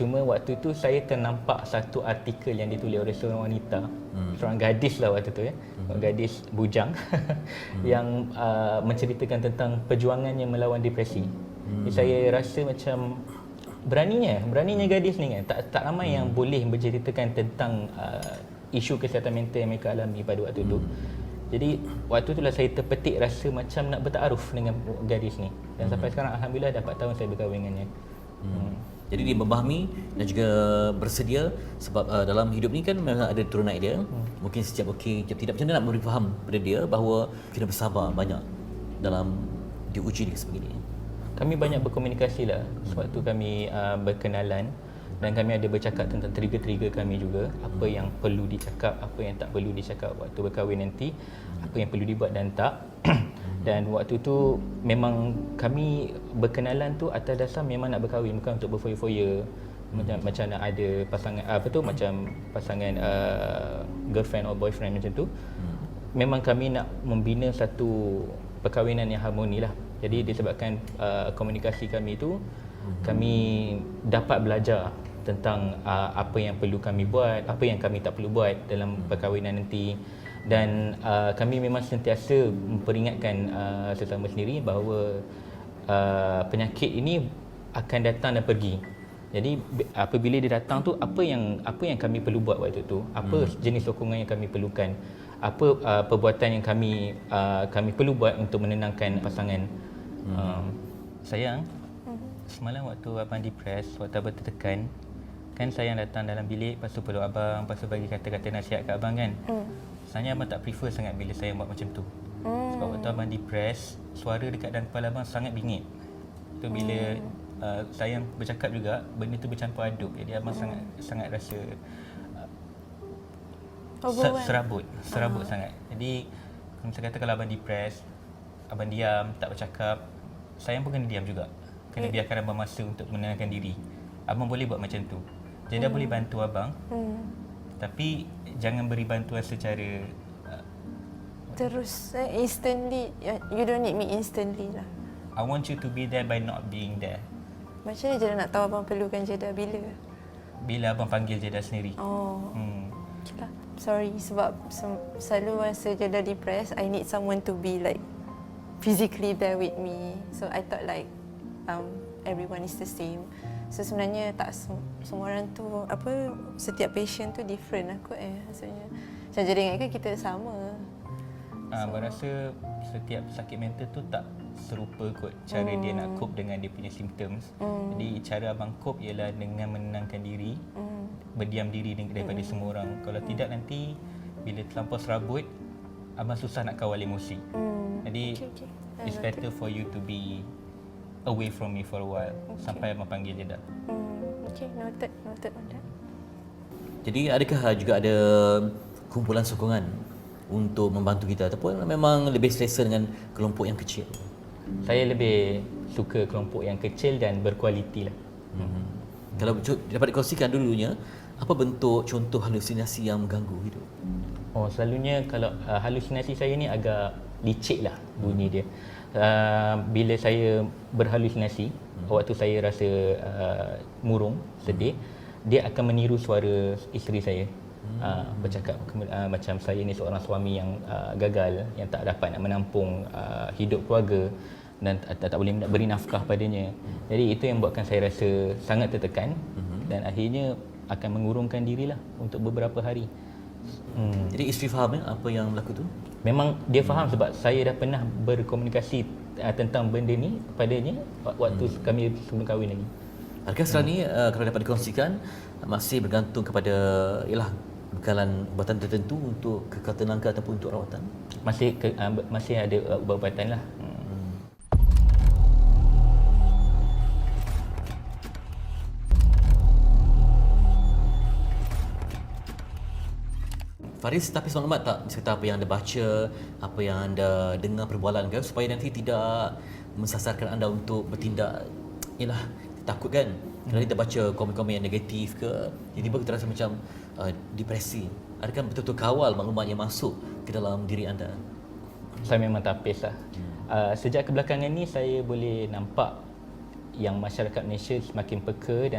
Cuma waktu tu saya ternampak satu artikel yang ditulis oleh seorang wanita, hmm. seorang gadis lah waktu tu ya, hmm. gadis bujang hmm. yang uh, menceritakan tentang perjuangannya melawan depresi. Hmm. Jadi saya rasa macam beraninya, beraninya gadis ni kan, tak tak ramai hmm. yang boleh menceritakan tentang uh, isu kesihatan mental yang mereka alami pada waktu hmm. tu. Jadi waktu itulah saya terpetik rasa macam nak bertaaruf dengan gadis ni. Dan hmm. sampai sekarang alhamdulillah dapat tahun saya berkahwin dengannya. Hmm. hmm. Jadi dia memahami dan juga bersedia sebab uh, dalam hidup ni kan memang ada turun naik dia. Hmm. Mungkin setiap okey, setiap tidak macam mana nak beri faham pada dia bahawa kena bersabar banyak dalam diuji ni sebegini. Kami banyak berkomunikasi lah sewaktu kami uh, berkenalan dan kami ada bercakap tentang trigger-trigger kami juga apa yang perlu dicakap, apa yang tak perlu dicakap waktu berkahwin nanti, apa yang perlu dibuat dan tak. dan waktu tu memang kami berkenalan tu atas dasar memang nak berkahwin bukan untuk berfoya-foya macam hmm. macam nak ada pasangan apa tu macam pasangan uh, girlfriend or boyfriend macam tu hmm. memang kami nak membina satu perkahwinan yang harmoni lah jadi disebabkan uh, komunikasi kami tu hmm. kami dapat belajar tentang uh, apa yang perlu kami buat apa yang kami tak perlu buat dalam hmm. perkahwinan nanti dan uh, kami memang sentiasa memperingatkan uh, sesama sendiri bahawa uh, penyakit ini akan datang dan pergi. Jadi apabila dia datang tu apa yang apa yang kami perlu buat waktu tu? Apa hmm. jenis sokongan yang kami perlukan? Apa uh, perbuatan yang kami uh, kami perlu buat untuk menenangkan pasangan? Hmm. Um, sayang, hmm. semalam waktu abang depres, waktu abang tertekan, kan sayang datang dalam bilik, lepas tu peluk abang, lepas tu bagi kata-kata nasihat kat abang kan? Hmm. Sebenarnya abang tak prefer sangat bila saya buat macam tu. Hmm. Sebab waktu abang depress, suara dekat dalam kepala abang sangat bingit. Tu bila hmm. uh, saya bercakap juga, benda tu bercampur aduk. Jadi abang hmm. sangat sangat rasa uh, ser- serabut, serabut hmm. sangat. Jadi kalau saya kata kalau abang depress, abang diam, tak bercakap, saya pun kena diam juga. Kena hmm. biarkan abang masa untuk menenangkan diri. Abang boleh buat macam tu. Jadi hmm. boleh bantu abang. Hmm. Tapi jangan beri bantuan secara uh, terus uh, instantly you don't need me instantly lah. I want you to be there by not being there. Macam mana je nak tahu abang perlukan jeda bila? Bila abang panggil jeda sendiri. Oh. Hmm. sorry sebab selalu masa jeda depressed I need someone to be like physically there with me. So I thought like um, everyone is the same So sebenarnya tak semua orang tu apa setiap patient tu different lah kot eh maksudnya. Macam jadi kan kita sama. Ah, so. rasa setiap sakit mental tu tak serupa kot cara hmm. dia nak hmm. cope dengan dia punya symptoms. Hmm. Jadi cara abang cope ialah dengan menenangkan diri, hmm. berdiam diri daripada hmm. semua orang. Kalau hmm. tidak nanti bila terlampau serabut, abang susah nak kawal emosi. Hmm. Jadi okay, okay. it's better for you to be away from me for a while okay. sampai abang panggil je dah. Hmm, okay, noted, noted on that. Jadi adakah juga ada kumpulan sokongan untuk membantu kita ataupun memang lebih selesa dengan kelompok yang kecil? Saya lebih suka kelompok yang kecil dan berkualiti lah. Hmm. Kalau dapat dikongsikan dulunya, apa bentuk contoh halusinasi yang mengganggu hidup? Oh, selalunya kalau uh, halusinasi saya ni agak licik lah bunyi hmm. dia uh, bila saya berhalusinasi hmm. waktu saya rasa uh, murung sedih hmm. dia akan meniru suara isteri saya hmm. uh, bercakap uh, macam saya ni seorang suami yang uh, gagal yang tak dapat nak menampung uh, hidup keluarga dan tak, tak boleh beri nafkah padanya hmm. jadi itu yang buatkan saya rasa sangat tertekan hmm. dan akhirnya akan mengurungkan dirilah untuk beberapa hari Hmm. Jadi isteri faham ya apa yang berlaku tu? Memang dia faham hmm. sebab saya dah pernah berkomunikasi uh, tentang benda ni padanya waktu hmm. kami sebelum kahwin lagi. Adakah setelah hmm. ni uh, kalau dapat dikongsikan masih bergantung kepada ialah bekalan ubatan tertentu untuk kekal tenangkan ataupun untuk rawatan? Masih ke, uh, masih ada uh, ubat-ubatan lah. Faris tapi maklumat tak serta apa yang anda baca, apa yang anda dengar perbualan kan supaya nanti tidak mensasarkan anda untuk bertindak ialah takut kan? Kalau kita baca komen-komen yang negatif ke tiba-tiba kita rasa macam uh, depresi. Adakah betul-betul kawal maklumat yang masuk ke dalam diri anda? Saya memang tapis lah. Hmm. uh, sejak kebelakangan ni saya boleh nampak yang masyarakat Malaysia semakin peka dan